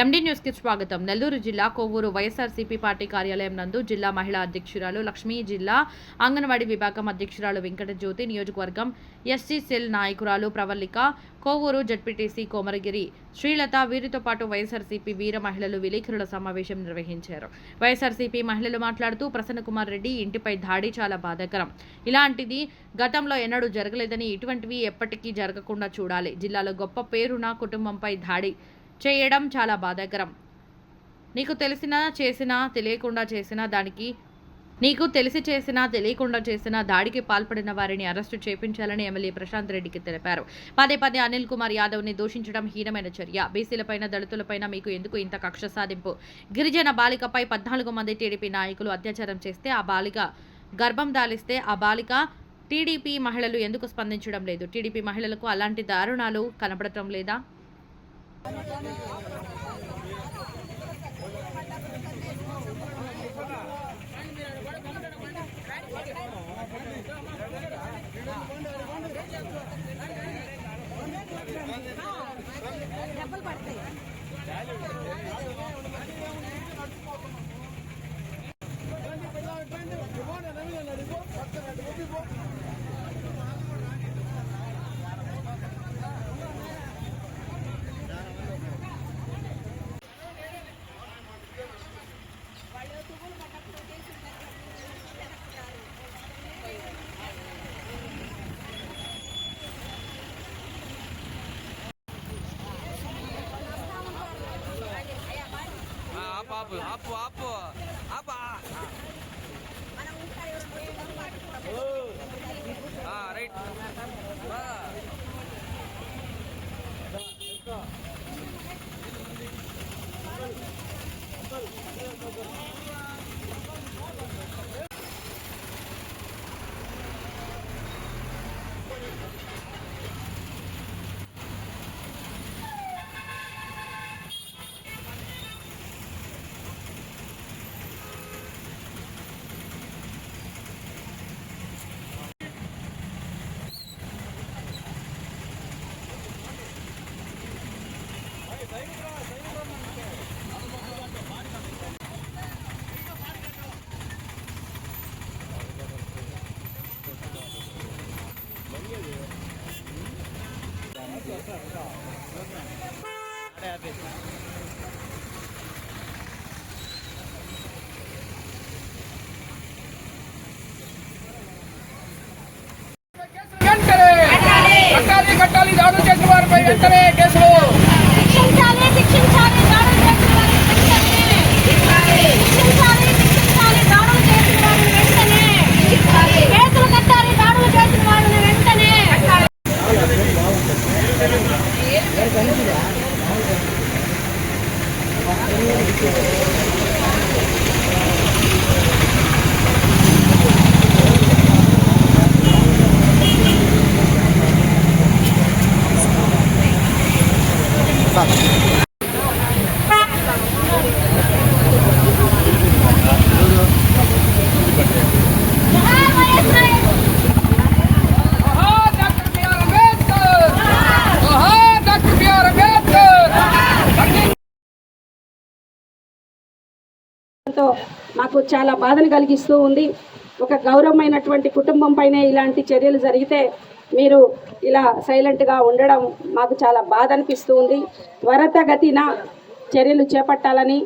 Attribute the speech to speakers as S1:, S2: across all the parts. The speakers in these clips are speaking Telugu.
S1: ఎండీ న్యూస్కి స్వాగతం. నెల్లూరు జిల్లా కొవ్వూరు వైఎస్ఆర్సీపీ పార్టీ కార్యాలయం నందు జిల్లా మహిళా అధ్యక్షురాలు లక్ష్మీ జిల్లా అంగన్వాడీ విభాగం అధ్యక్షురాలు వెంకటజ్యోతి నియోజకవర్గం ఎస్సీ సెల్ నాయకురాలు ప్రవల్లిక కోవూరు జడ్పీటీసీ కోమరగిరి శ్రీలత వీరితో పాటు వైఎస్ఆర్సీపీ వీర మహిళలు విలేకరుల సమావేశం నిర్వహించారు. వైఎస్ఆర్సీపీ మహిళలు మాట్లాడుతూ ప్రసన్నకుమార్ రెడ్డి ఇంటిపై దాడి చాలా బాధాకరం. ఇలాంటిది గతంలో ఎన్నడూ జరగలేదని ఇటువంటివి ఎప్పటికీ జరగకుండా చూడాలి. జిల్లాలో గొప్ప పేరున కుటుంబంపై దాడి చేయడం చాలా బాధాకరం. నీకు తెలిసినా చేసినా తెలియకుండా చేసినా దానికి నీకు తెలిసి చేసినా తెలియకుండా చేసినా దాడికి పాల్పడిన వారిని అరెస్టు చేపించాలని ఎమ్మెల్యే ప్రశాంత్ రెడ్డికి తెలిపారు. పదే పదే అనిల్ కుమార్ యాదవ్ని దూషించడం హీనమైన చర్య. బీసీలపైన దళితులపైన మీకు ఎందుకు ఇంత కక్ష సాధింపు? గిరిజన బాలికపై పద్నాలుగు మంది టీడీపీ నాయకులు అత్యాచారం చేస్తే ఆ బాలిక గర్భం దాలిస్తే ఆ బాలిక టీడీపీ మహిళలు ఎందుకు స్పందించడం లేదు? టీడీపీ మహిళలకు అలాంటి దారుణాలు కనపడటం లేదా?
S2: ఆ, ఆపు ఆపు ఆపు ఆపు ఆపా ఆ, రైట్ ఆ.
S3: వెంటనే కట్టాలి కట్టాలి దాడులు చేసిన వారిపై వెంటనే
S4: Yeah. మాకు చాలా బాధను కలిగిస్తూ ఉంది. ఒక గౌరవమైనటువంటి కుటుంబం పైనే ఇలాంటి చర్యలు జరిగితే మీరు ఇలా సైలెంట్గా ఉండడం మాకు చాలా బాధ అనిపిస్తూ ఉంది. త్వరతగతిన చర్యలు చేపట్టాలని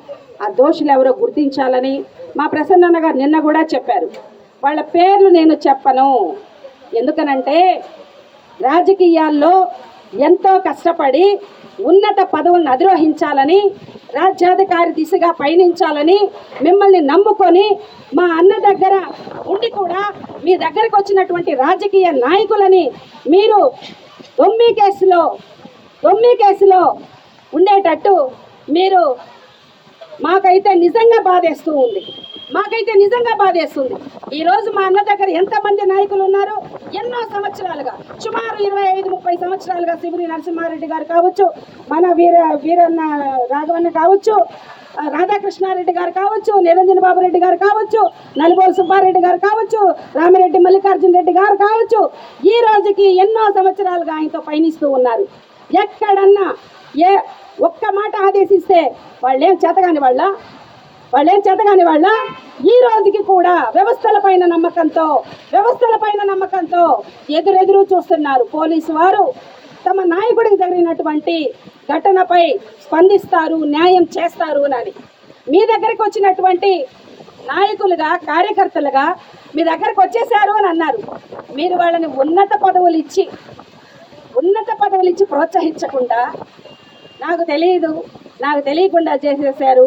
S4: ఆ దోషులు ఎవరో గుర్తించాలని మా ప్రసన్న గారు నిన్న కూడా చెప్పారు. వాళ్ళ పేర్లు నేను చెప్పను. ఎందుకనంటే రాజకీయాల్లో ఎంతో కష్టపడి ఉన్నత పదవులను అధిరోహించాలని రాజ్యాధికారి దిశగా పయనించాలని మిమ్మల్ని నమ్ముకొని మా అన్న దగ్గర ఉండి కూడా మీ దగ్గరకు వచ్చినటువంటి రాజకీయ నాయకులని మీరు దొమ్మి కేసులో దొమ్మి కేసులో ఉండేటట్టు మీరు మాకైతే నిజంగా బాధేస్తూ ఉంది. మాకైతే నిజంగా బాధేస్తుంది. ఈ రోజు మా అన్న దగ్గర ఎంతమంది నాయకులు ఉన్నారు ఎన్నో సంవత్సరాలుగా సుమారు ఇరవై ఐదు ముప్పై సంవత్సరాలుగా శిబిరి నరసింహారెడ్డి గారు కావచ్చు మన వీర వీరన్న రాఘవన్న కావచ్చు రాధాకృష్ణారెడ్డి గారు కావచ్చు నిరంజన బాబు రెడ్డి గారు కావచ్చు నలుగోలు సుబ్బారెడ్డి గారు కావచ్చు రామిరెడ్డి మల్లికార్జున రెడ్డి గారు కావచ్చు ఈ రోజుకి ఎన్నో సంవత్సరాలుగా ఆయనతో పయనిస్తూ ఉన్నారు. ఎక్కడన్నా ఏ ఒక్క మాట ఆదేశిస్తే వాళ్ళేం చేతగాని వాళ్ళ వాళ్ళేం చేతగాని వాళ్ళ? ఈ రోజుకి కూడా వ్యవస్థల పైన నమ్మకంతో వ్యవస్థల పైన నమ్మకంతో ఎదురెదురు చూస్తున్నారు పోలీసు వారు. తమ నాయకుడికి జరిగినటువంటి ఘటనపై స్పందిస్తారు న్యాయం చేస్తారు అని. మీ దగ్గరికి వచ్చినటువంటి నాయకులుగా కార్యకర్తలుగా మీ దగ్గరకు వచ్చేసారు అని అన్నారు. మీరు వాళ్ళని ఉన్నత పదవులు ఇచ్చి ఉన్నత పదవులు ఇచ్చి ప్రోత్సహించకుండా నాకు తెలియదు నాకు తెలియకుండా చేసేసారు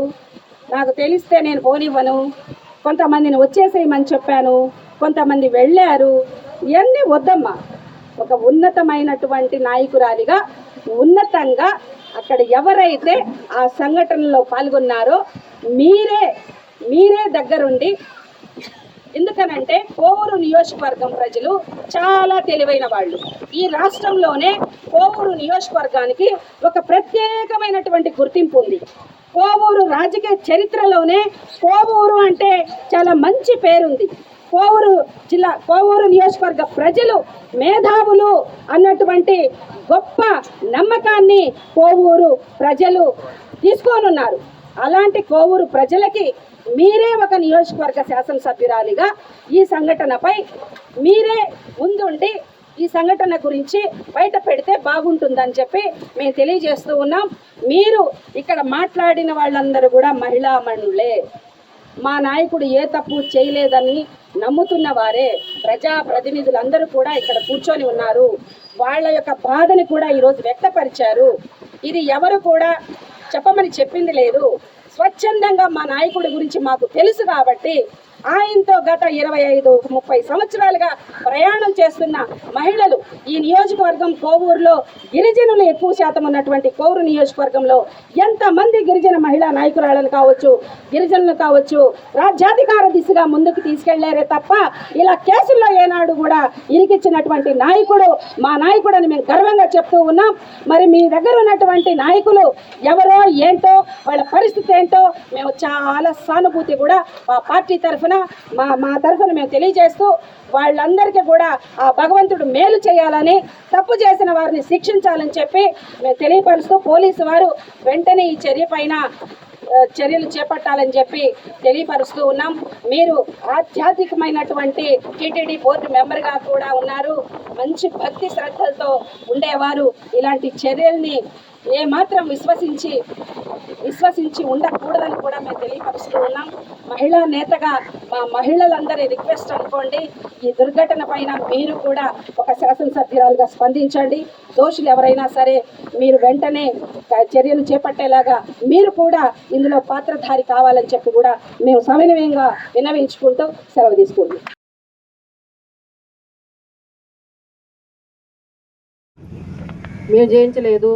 S4: నాకు తెలిస్తే నేను పోనివ్వను. కొంతమందిని వచ్చేసేయమని చెప్పాను. కొంతమంది వెళ్ళారు. ఇవన్నీ వద్దమ్మా. ఒక ఉన్నతమైనటువంటి నాయకురాలిగా ఉన్నతంగా అక్కడ ఎవరైతే ఆ సంఘటనలో పాల్గొన్నారో మీరే మీరే దగ్గరుండి ఎందుకనంటే కోవూరు నియోజకవర్గం ప్రజలు చాలా తెలివైన వాళ్ళు. ఈ రాష్ట్రంలోనే కోవూరు నియోజకవర్గానికి ఒక ప్రత్యేకమైనటువంటి గుర్తింపు ఉంది. కోవూరు రాజకీయ చరిత్రలోనే కోవూరు అంటే చాలా మంచి పేరుంది. కోవూరు జిల్లా కోవూరు నియోజకవర్గ ప్రజలు మేధావులు అన్నటువంటి గొప్ప నమ్మకాన్ని కోవూరు ప్రజలు తీసుకోనున్నారు. అలాంటి కోవూరు ప్రజలకి మీరే ఒక నియోజకవర్గ శాసనసభ్యురాలిగా ఈ సంఘటనపై మీరే ముందుండి ఈ సంఘటన గురించి బయట పెడితే బాగుంటుందని చెప్పి మేము తెలియజేస్తూ ఉన్నాం. మీరు ఇక్కడ మాట్లాడిన వాళ్ళందరూ కూడా మహిళా మణులే మా నాయకుడు ఏ తప్పు చేయలేదని నమ్ముతున్న వారే. ప్రజా ప్రతినిధులందరూ కూడా ఇక్కడ కూర్చొని ఉన్నారు. వాళ్ళ యొక్క బాధని కూడా ఈరోజు వ్యక్తపరిచారు. ఇది ఎవరు కూడా చెప్పమని చెప్పింది లేదు. స్వచ్ఛందంగా మా నాయకుడి గురించి మాకు తెలుసు కాబట్టి ఆయనతో గత ఇరవై ఐదు ముప్పై సంవత్సరాలుగా ప్రయాణం చేస్తున్న మహిళలు ఈ నియోజకవర్గం కోవూరులో గిరిజనులు ఎక్కువ శాతం ఉన్నటువంటి కోవూరు నియోజకవర్గంలో ఎంతమంది గిరిజన మహిళా నాయకురాలను కావచ్చు గిరిజనులు కావచ్చు రాజ్యాధికార దిశగా ముందుకు తీసుకెళ్ళారే తప్ప ఇలా కేసుల్లో ఏనాడు కూడా ఇరికిచ్చినటువంటి నాయకుడు మా నాయకుడు అని మేము గర్వంగా చెప్తూ ఉన్నాం. మరి మీ దగ్గర ఉన్నటువంటి నాయకులు ఎవరో ఏంటో వాళ్ళ పరిస్థితి ఏంటో మేము చాలా సానుభూతి కూడా మా పార్టీ తరఫున మా మా తరఫున మేము తెలియజేస్తూ వాళ్ళందరికీ కూడా ఆ భగవంతుడు మేలు చేయాలని తప్పు చేసిన వారిని శిక్షించాలని చెప్పి మేము తెలియపరుస్తూ పోలీసు వారు వెంటనే ఈ చర్య పైన చర్యలు చేపట్టాలని చెప్పి తెలియపరుస్తూ ఉన్నాం. మీరు ఆధ్యాత్మికమైనటువంటి టీటీడీ బోర్డు మెంబర్గా కూడా ఉన్నారు. మంచి భక్తి శ్రద్ధలతో ఉండేవారు. ఇలాంటి చర్యల్ని ఏమాత్రం విశ్వసించి విశ్వసించి ఉండకూడదని కూడా మేము తెలియపరుస్తూ ఉన్నాం. మహిళా నేతగా మా మహిళలందరి రిక్వెస్ట్ అనుకోండి ఈ దుర్ఘటన పైన మీరు కూడా ఒక శాసనసభ్యురాలుగా స్పందించండి. దోషులు ఎవరైనా సరే మీరు వెంటనే చర్యలు చేపట్టేలాగా మీరు కూడా ఇందులో పాత్రధారి కావాలని చెప్పి కూడా మేము సమన్వయంగా విన్నవించుకుంటూ సెలవు తీసుకుంటాం
S5: మేము జయించలేదు.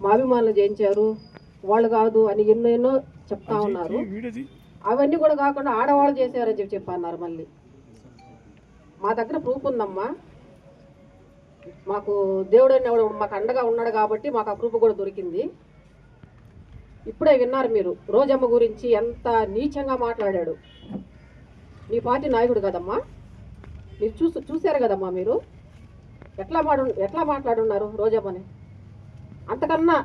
S5: మా అభిమానులు చేయించారు వాళ్ళు కాదు అని ఎన్నో ఎన్నో చెప్తా ఉన్నారు. అవన్నీ కూడా కాకుండా ఆడవాళ్ళు చేశారని చెప్పి చెప్పన్నారు మళ్ళీ. మా దగ్గర ప్రూఫ్ ఉందమ్మా. మాకు దేవుడు అనేవాడు మాకు అండగా ఉన్నాడు కాబట్టి మాకు ఆ ప్రూఫ్ కూడా దొరికింది. ఇప్పుడే విన్నారు మీరు. రోజమ్మ గురించి ఎంత నీచంగా మాట్లాడాడు. మీ పార్టీ నాయకుడు కదమ్మా. మీరు చూసు చూశారు కదమ్మా మీరు? ఎట్లా మాడు ఎట్లా మాట్లాడున్నారు రోజమ్మని? అంతకన్నా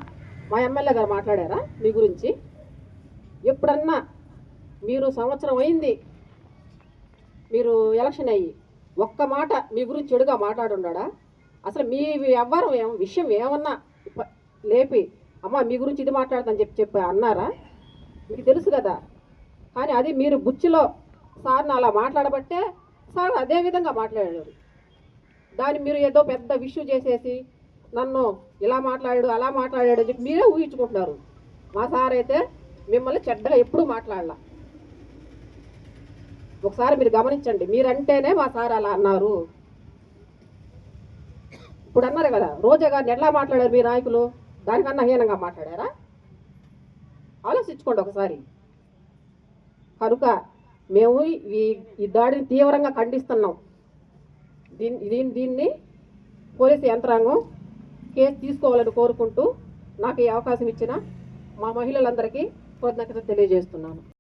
S5: మా ఎమ్మెల్యే గారు మాట్లాడారా మీ గురించి? ఎప్పుడన్నా మీరు సంవత్సరం అయింది మీరు ఎలక్షన్ అయ్యి ఒక్క మాట మీ గురించి చెడుగా మాట్లాడున్నాడా అసలు మీ వ్యవహారం ఏం విషయం ఏమన్నా లేపి అమ్మ మీ గురించి ఇది మాట్లాడదని చెప్పి చెప్పి అన్నారా? మీకు తెలుసు కదా. కానీ అది మీరు బుచ్చిలో సార్ని అలా మాట్లాడబట్టే సార్ అదే విధంగా మాట్లాడారు. దాన్ని మీరు ఏదో పెద్ద విష్యూ చేసేసి నన్ను ఇలా మాట్లాడాడు అలా మాట్లాడాడు అని చెప్పి మీరే ఊహించుకుంటున్నారు. మా సార్ అయితే మిమ్మల్ని చెడ్డగా ఎప్పుడూ మాట్లాడలా. ఒకసారి మీరు గమనించండి మీరంటేనే మా సార్ అలా అన్నారు. ఇప్పుడు అన్నారు కదా రోజా గారిని ఎట్లా మాట్లాడారు మీ నాయకులు? దానికన్నా హీనంగా మాట్లాడారా? ఆలోచించుకోండి ఒకసారి. కనుక మేము ఈ ఈ దాడిని తీవ్రంగా ఖండిస్తున్నాం. దీన్ని దీన్ని దీన్ని పోలీసు యంత్రాంగం కేసు తీసుకోవాలని కోరుకుంటూ నాకు ఈ అవకాశం ఇచ్చిన మా మహిళలందరికీ కృతజ్ఞత తెలియజేస్తున్నాను.